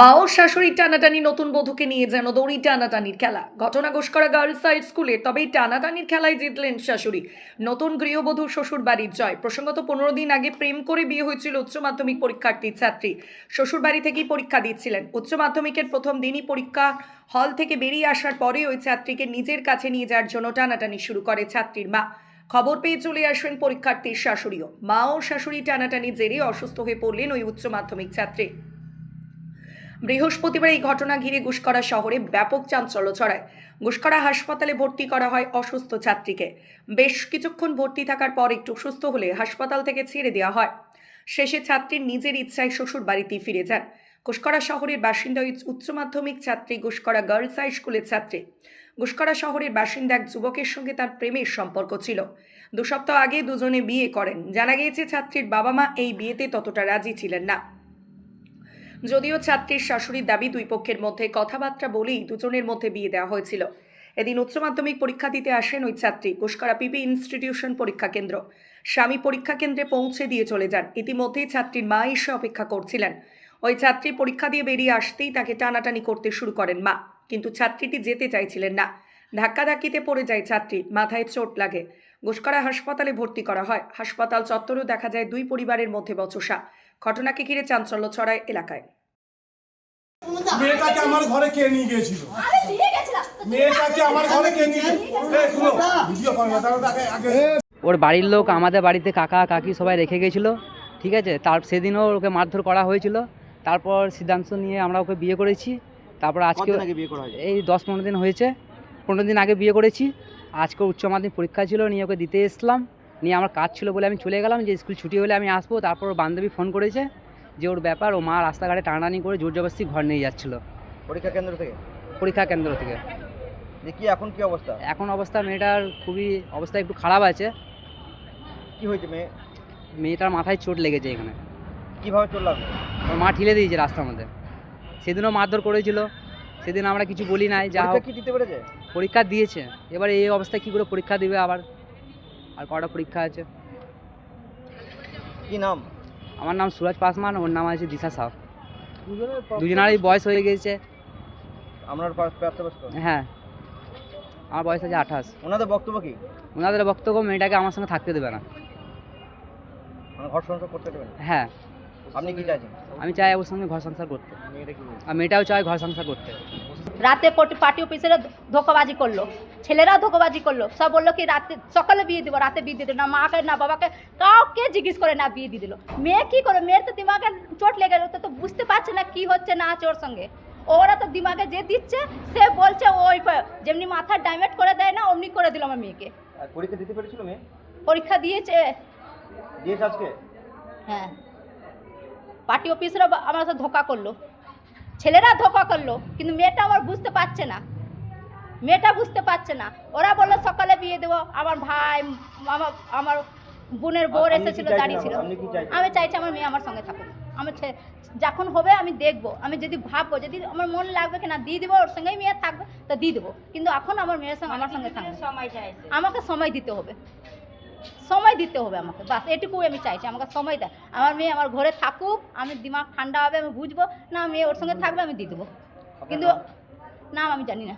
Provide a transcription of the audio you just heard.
মা ও শাশুড়ির টানাটানি নতুন বধূকে নিয়ে যেন দড়ি টানাটানির খেলা। ঘটনা ঘোষকরা গার্লস হাই স্কুলে তবে টানাটানির খেলায় জিতলেন শাশুড়ি। নতুন গৃহবধূ শ্বশুর বাড়ির জয়। প্রসঙ্গত পনেরো দিন আগে প্রেম করে বিয়ে হয়েছিল উচ্চ মাধ্যমিক পরীক্ষার্থী ছাত্রী। শ্বশুর বাড়ি থেকেই পরীক্ষা দিচ্ছিলেন। উচ্চ মাধ্যমিকের প্রথম দিনই পরীক্ষা হল থেকে বেরিয়ে আসার পরে ওই ছাত্রীকে নিজের কাছে নিয়ে যাওয়ার জন্য টানাটানি শুরু করে ছাত্রীর মা। খবর পেয়ে চলে আসেন পরীক্ষার্থীর শাশুড়িও। মা ও শাশুড়ি টানাটানি জেরে অসুস্থ হয়ে পড়লেন ওই উচ্চ মাধ্যমিক ছাত্রী। বৃহস্পতিবার এই ঘটনা ঘিরে গুসকরা শহরে ব্যাপক চাঞ্চল্য ছড়ায়। গুসকরা হাসপাতালে ভর্তি করা হয় অসুস্থ ছাত্রীকে। বেশ কিছুক্ষণ ভর্তি থাকার পর একটু সুস্থ হলে হাসপাতাল থেকে ছেড়ে দেওয়া হয়। শেষে ছাত্রীর নিজের ইচ্ছায় শ্বশুর বাড়িতেই ফিরে যান। গুসকরা শহরের বাসিন্দা উচ্চ মাধ্যমিক ছাত্রী গুসকরা গার্লস হাই স্কুলের ছাত্রী। গুসকরা শহরের বাসিন্দা এক যুবকের সঙ্গে তার প্রেমের সম্পর্ক ছিল। দু সপ্তাহ আগে দুজনে বিয়ে করেন। জানা গিয়েছে, ছাত্রীর বাবা মা এই বিয়েতে ততটা রাজি ছিলেন না। যদিও ছাত্রীর শাশুড়ির দাবি দুই পক্ষের মধ্যে কথাবার্তা বলেই দুজনের মধ্যে বিয়ে দেওয়া হয়েছিল। এদিন উচ্চ মাধ্যমিক পরীক্ষা দিতে আসেন ওই ছাত্রী, কুষ্করা পিপি ইনস্টিটিউশন পরীক্ষা কেন্দ্র। স্বামী পরীক্ষা কেন্দ্রে পৌঁছে দিয়ে চলে যান। ইতিমধ্যেই ছাত্রীর মা এসে অপেক্ষা করছিলেন। ওই ছাত্রী পরীক্ষা দিয়ে বেরিয়ে আসতেই তাকে টানাটানি করতে শুরু করেন মা। কিন্তু ছাত্রীটি যেতে চাইছিলেন না। ধাক্কাধাক্কিতে পড়ে যায় ছাত্রী মাথায় চোট লাগে। ঘুষকরা হাসপাতালে ভর্তি করা হয়। হাসপাতাল চত্বরেও দেখা যায় দুই পরিবারের মধ্যে বচসা। ঘটনাকে ঘিরে চাঞ্চল্য ছড়ায় এলাকায়। মেয়েটাকে আমার ঘরে কে নিয়ে গিয়েছিল? মেয়েটাকে আমার ঘরে কে নিয়ে ভিডিও আগে ওর বাড়ির লোক আমাদের বাড়িতে কাকা কাকি সবাই রেখে গেছিল ঠিক আছে? তার সেদিনও ওকে মারধর করা হয়েছিল। তারপর সিদ্ধান্ত নিয়ে আমরা ওকে বিয়ে করেছি। তারপর আজকে কতদিন বিয়ে করা হয়েছে? এই দশ পনেরো দিন হয়েছে। পনেরো দিন আগে বিয়ে করেছি। আজকে উচ্চ মাধ্যমিক পরীক্ষা ছিল নিয়ে ওকে দিতে এসলাম। নিয়ে আমার কাজ ছিল বলে আমি চলে গেলাম যে স্কুল ছুটি হলে আমি আসব। তারপর ওর বান্ধবী ফোন করেছে যে ওর ব্যাপার ও মা রাস্তাঘাটে টানাটানি করে জোর জবরদস্তি ঘর নিয়ে যাচ্ছিল। পরীক্ষা কেন্দ্র থেকে? পরীক্ষা কেন্দ্র থেকে। কি এখন কি অবস্থা? এখন অবস্থা মেয়েটার খুবই অবস্থা একটু খারাপ আছে। কি হয়েছে মেয়ে? মেয়েটার মাথায় চোট লেগেছে এখানে। কীভাবে চললাম? ওর মা ঠিলে দিয়েছে রাস্তার মধ্যে। সেদিনও মারধর করেছিল। সেদিন আমরা কিছু বলি নাই যা কি দিতে পেরেছে? পরীক্ষা দিয়েছে। এবার এই অবস্থায় কী করে পরীক্ষা দিবে আবার? আর কটা পরীক্ষা আছে? কি নাম? আমার নাম সুরজ পাসমান ওর নাম আছে দিশা সাহ। দুজনেরই বয়স হয়ে গিয়েছে আপনার হ্যাঁ। আমার বয়স আছে আঠাশ। ওনাদের বক্তব্য কি? ওনাদের বক্তব্য মেয়েটাকে আমার সঙ্গে থাকতে দেবে না। মানে ঘর সংসার করতে দেবেন হ্যাঁ। আপনি কি চাইছেন? আমি চাই ওর সঙ্গে ঘর সংসার করতে? আর মেয়েটাও চায় ঘর সংসার করতে। রাতে পার্টি অফিসেরা ধোকাবাজি করল। ছেলেরা ধোকাবাজি করল। সব বলল কি রাতে সকালে বিয়ে দিব রাতে বিয়ে দিয়ে দিল। না মাকে না বাবাকে কাউকে জিজ্ঞেস করে না বিয়ে দিয়ে দিল। মেয়ে কি করে? মেয়ের তো দিমাগে চোট লেগে গেলো তো বুঝতে পারছে না কি হচ্ছে না আছে ওর সঙ্গে। ওরা তো দিমাগে যে দিচ্ছে সে বলছে ওই যেমনি মাথা ডাইমেট করে দেয় না অমনি করে দিল আমার মেয়েকে। পরীক্ষা দিতে পেরেছিল মেয়ে? পরীক্ষা দিয়েছে। দিয়েছে আজকে? হ্যাঁ। পার্টি অফিসরা আমার সাথে ধোকা করল। ছেলেরা ধোকা করল কিন্তু মেয়েটা আমার বুঝতে পারছে না। মেয়েটা বুঝতে পারছে না। ওরা বলল সকালে বিয়ে দেবো। আমার ভাই আমার আমার বোনের বোর এসেছিল চাইছেন দাঁড়িয়ে ছিল। আপনি কি চাইছেন? আমি চাইছি আমার মেয়ে আমার সঙ্গে থাকুক। আমার যখন হবে আমি দেখব। আমি যদি ভাববো যদি আমার মন লাগবে কি না দিয়ে দেবো ওর সঙ্গেই মেয়ে থাকবে তা দিয়ে দেবো। কিন্তু এখন আমার মেয়ের সঙ্গে আমার সঙ্গে থাকবে আমাকে সময় দিতে হবে। সময় দিতে হবে আমাকে। বাস এটুকুই আমি চাইছি। আমাকে সময় দেয় আমার মেয়ে আমার ঘরে থাকুক আমি দিমাগ ঠান্ডা হবে আমি বুঝব। না মেয়ে ওর সঙ্গে থাকবে আমি দিয়ে দেবো। কিন্তু নাম? নাম আমি জানি না।